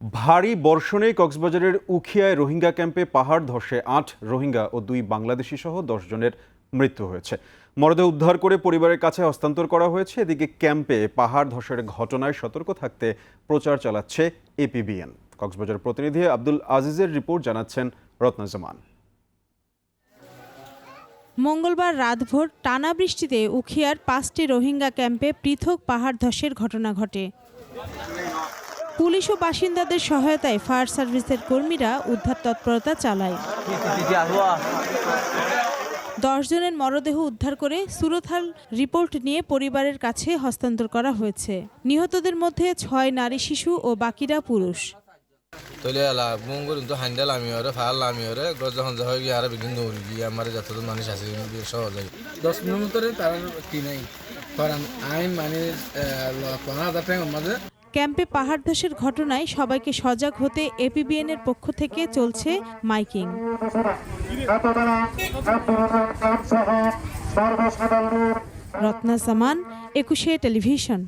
ভারী বর্ষণে কক্সবাজারের উখিয়ায় রোহিঙ্গা ক্যাম্পে পাহাড় ধসে আট রোহিঙ্গা ও দুই বাংলাদেশি সহ জনের মৃত্যু হয়েছে। মরদেহ উদ্ধার করে পরিবারের কাছে হস্তান্তর করা হয়েছে। এদিকে ক্যাম্পে পাহাড় ধসের ঘটনায় সতর্ক থাকতে প্রচার চালাচ্ছে এপিবিএন। কক্সবাজার প্রতিনিধি আব্দুল আজিজের রিপোর্ট জানাচ্ছেন রত্নজামান। মঙ্গলবার রাতভর টানা বৃষ্টিতে উখিয়ার পাঁচটি রোহিঙ্গা ক্যাম্পে পৃথক পাহাড় ধসের ঘটনা ঘটে। পুলিশ ও বাসিন্দাদের সহায়তায় ফায়ার সার্ভিসের কর্মীরা উদ্ধার তৎপরতা চালায়। দশ জনের মরদেহ উদ্ধার করে সুরথাল রিপোর্ট নিয়ে পরিবারের কাছে হস্তান্তর করা হয়েছে। নিহতদের মধ্যে ছয় নারী শিশু ও বাকিরা পুরুষ। মানুষ আছে মানে ক্যাম্পে পাহাড় ধসের ঘটনায় সবাইকে সজাগ হতে এপিবিএন এর পক্ষ থেকে চলছে মাইকিং। রত্না সামান, একুশে টেলিভিশন।